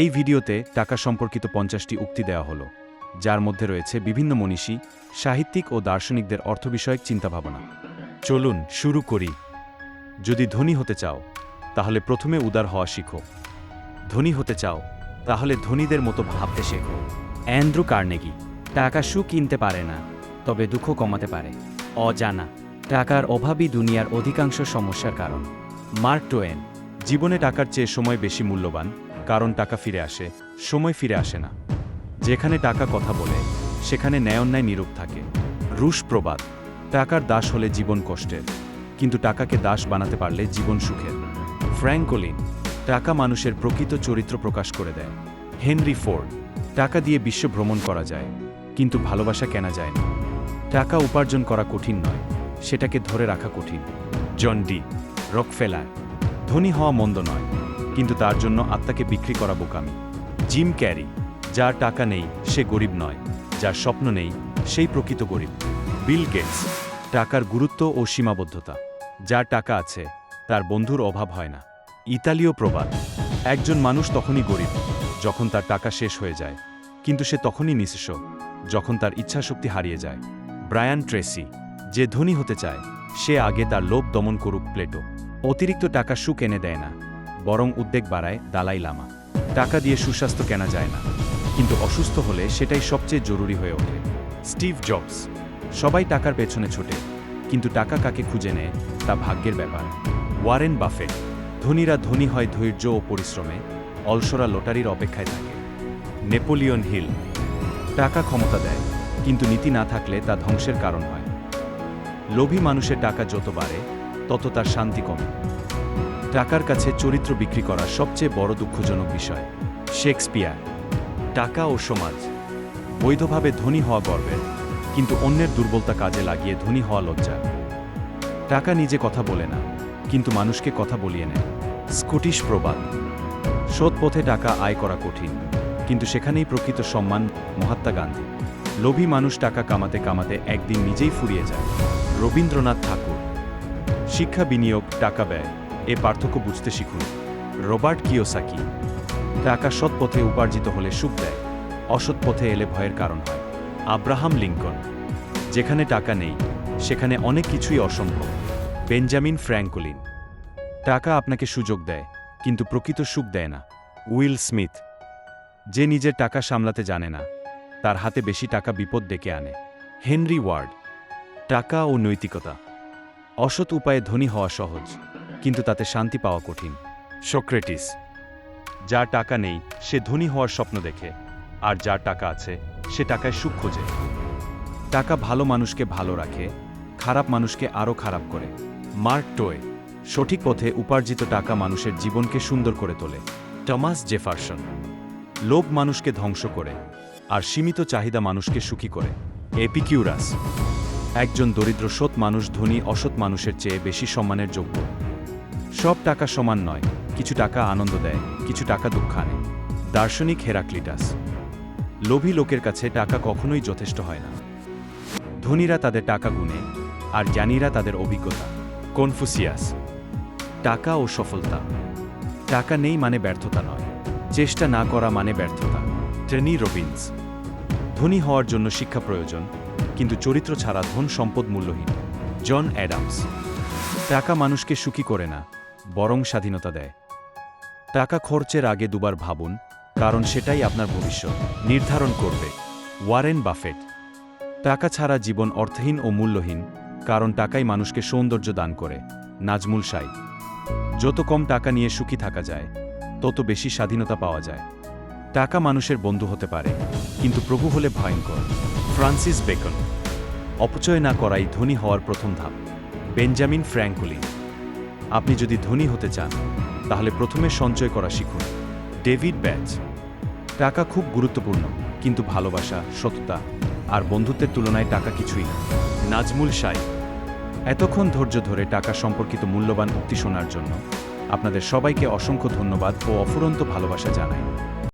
এই ভিডিওতে টাকা সম্পর্কিত পঞ্চাশটি উক্তি দেওয়া হলো, যার মধ্যে রয়েছে বিভিন্ন মনীষী, সাহিত্যিক ও দার্শনিকদের অর্থ বিষয়ক চিন্তাভাবনা। চলুন শুরু করি। যদি ধনী হতে চাও, তাহলে প্রথমে উদার হওয়া শিখো। ধনী হতে চাও, তাহলে ধনীদের মতো ভাবতে শেখো। অ্যান্ড্রু কার্নেগি, টাকা সু কিনতে পারে না, তবে দুঃখ কমাতে পারে। অজানা, টাকার অভাবই দুনিয়ার অধিকাংশ সমস্যার কারণ। মার্ক টোয়েন, জীবনে টাকার চেয়ে সময় বেশি মূল্যবান কারণ টাকা ফিরে আসে, সময় ফিরে আসে না। যেখানে টাকা কথা বলে, সেখানে ন্যায়ন্যায় নীরব থাকে। রুশ প্রবাদ, টাকার দাস হলে জীবন কষ্টের, কিন্তু টাকাকে দাস বানাতে পারলে জীবন সুখের। ফ্র্যাঙ্কলিন, টাকা মানুষের প্রকৃত চরিত্র প্রকাশ করে দেয়। হেনরি ফোর্ড, টাকা দিয়ে বিশ্ব ভ্রমণ করা যায়, কিন্তু ভালোবাসা কেনা যায় না। টাকা উপার্জন করা কঠিন নয়, সেটাকে ধরে রাখা কঠিন। জন ডি, রকফেলার, ধনী হওয়া মন্দ নয়। কিন্তু তার জন্য আত্মাকে বিক্রি করা বোকামি জিম ক্যারি, যার টাকা নেই, সে গরিব নয়। যার স্বপ্ন নেই, সেই প্রকৃত গরিব। বিল গেটস, টাকার গুরুত্ব ও সীমাবদ্ধতা। যার টাকা আছে, তার বন্ধুর অভাব হয় না। ইতালীয় প্রবাদ, একজন মানুষ তখনই গরিব, যখন তার টাকা শেষ হয়ে যায়। কিন্তু সে তখনই নিঃস্ব যখন তার ইচ্ছাশক্তি হারিয়ে যায়। ব্রায়ান ট্রেসি, যে ধনী হতে চায়, সে আগে তার লোভ দমন করুক প্লেটো। অতিরিক্ত টাকা সুখ এনে দেয় না। বরং উদ্বেগ বাড়ায় দালাই লামা। টাকা দিয়ে সুস্বাস্থ্য কেনা যায় না। কিন্তু অসুস্থ হলে সেটাই সবচেয়ে জরুরি হয়ে ওঠে। স্টিভ জবস, সবাই টাকার পেছনে ছোটে, কিন্তু টাকা কাকে খুঁজে নেয় তা ভাগ্যের ব্যাপার। ওয়ারেন বাফেট, ধনীরা ধনী হয় ধৈর্য ও পরিশ্রমে, অলসরা লটারির অপেক্ষায় থাকে। নেপোলিয়ন হিল, টাকা ক্ষমতা দেয়, কিন্তু নীতি না থাকলে তা ধ্বংসের কারণ হয়। লোভী মানুষের টাকা যত বাড়ে, তত তার শান্তি কমে। টাকার কাছে চরিত্র বিক্রি করা সবচেয়ে বড় দুঃখজনক বিষয়, শেক্সপিয়ার, টাকা ও সমাজ। বৈধভাবে ধনী হওয়া গর্বের কিন্তু অন্যের দুর্বলতা কাজে লাগিয়ে ধনী হওয়া লজ্জা। টাকা নিজে কথা বলে না, কিন্তু মানুষকে কথা বলিয়ে নেয়। স্কটিশ প্রবাদ সৎ পথে টাকা আয় করা কঠিন, কিন্তু সেখানেই প্রকৃত সম্মান, মহাত্মা গান্ধী। লোভী মানুষ টাকা কামাতে কামাতে একদিন নিজেই ফুরিয়ে যায়। রবীন্দ্রনাথ ঠাকুর, শিক্ষা বিনিয়োগ, টাকা ব্যয়। এ পার্থক্য বুঝতে শিখুন। Robert Kiyosaki. টাকা সৎ পথে উপার্জিত হলে সুখ দেয়, অসৎ পথে এলে ভয়ের কারণ হয়। Abraham Lincoln. যেখানে টাকা নেই, সেখানে অনেক কিছুই অসম্ভব। Benjamin Franklin. টাকা আপনাকে সুযোগ দেয়, কিন্তু প্রকৃত সুখ দেয় না। Will Smith. যে নিজের টাকা সামলাতে জানে না, তার হাতে বেশি টাকা বিপদ ডেকে আনে। Henry Ward. টাকা ও নৈতিকতা। অসৎ উপায়ে ধনী হওয়া সহজ। কিন্তু তাতে শান্তি পাওয়া কঠিন। সক্রেটিস যার টাকা নেই, সে ধনী হওয়ার স্বপ্ন দেখে। আর যার টাকা আছে, সে টাকায় সুখ খোঁজে। টাকা ভালো মানুষকে ভালো রাখে, খারাপ মানুষকে আরও খারাপ করে। মার্ক টোয়, সঠিক পথে উপার্জিত টাকা মানুষের জীবনকে সুন্দর করে তোলে। টমাস জেফারসন, লোভ মানুষকে ধ্বংস করে, আর সীমিত চাহিদা মানুষকে সুখী করে। এপিকিউরাস, একজন দরিদ্র সৎ মানুষ ধনী অসৎ মানুষের চেয়ে বেশি সম্মানের যোগ্য। সব টাকা সমান নয়। কিছু টাকা আনন্দ দেয়, কিছু টাকা দুঃখ আনে। দার্শনিক হেরাক্লিটাস। লোভী লোকের কাছে টাকা কখনোই যথেষ্ট হয় না। ধনীরা তাদের টাকা গুনে আর জ্ঞানীরা তাদের অভিজ্ঞতা। কনফুসিয়াস। টাকা ও সফলতা। টাকা নেই মানে ব্যর্থতা নয়। চেষ্টা না করা মানে ব্যর্থতা। Tony Robbins. ধনী হওয়ার জন্য শিক্ষা প্রয়োজন, কিন্তু চরিত্র ছাড়া ধন সম্পদ মূল্যহীন। John Adams. টাকা মানুষকে সুখী করে না বরং স্বাধীনতা দেয়। টাকা খরচের আগে দুবার ভাবুন, কারণ সেটাই আপনার ভবিষ্যৎ, নির্ধারণ করবে। Warren Buffett. টাকা ছাড়া জীবন অর্থহীন ও মূল্যহীন, কারণ টাকাই মানুষকে সৌন্দর্য দান করে। নাজমুল সাই। যত কম টাকা নিয়ে সুখী থাকা যায়, তত বেশি স্বাধীনতা পাওয়া যায়। টাকা মানুষের বন্ধু হতে পারে, কিন্তু প্রভু হলে ভয়ঙ্কর। Francis Bacon. অপচয় না করাই ধনী হওয়ার প্রথম ধাপ। Benjamin Franklin. আপনি যদি ধনী হতে চান, তাহলে প্রথমে সঞ্চয় করা শিখুন। David Bach. টাকা খুব গুরুত্বপূর্ণ, কিন্তু ভালোবাসা, সততা আর বন্ধুত্বের তুলনায় টাকা কিছুই না। নাজমুল সাই এতক্ষণ ধৈর্য ধরে টাকা সম্পর্কিত মূল্যবান উক্তি শোনার জন্য আপনাদের সবাইকে অসংখ্য ধন্যবাদ ও অফুরন্ত ভালোবাসা জানাই।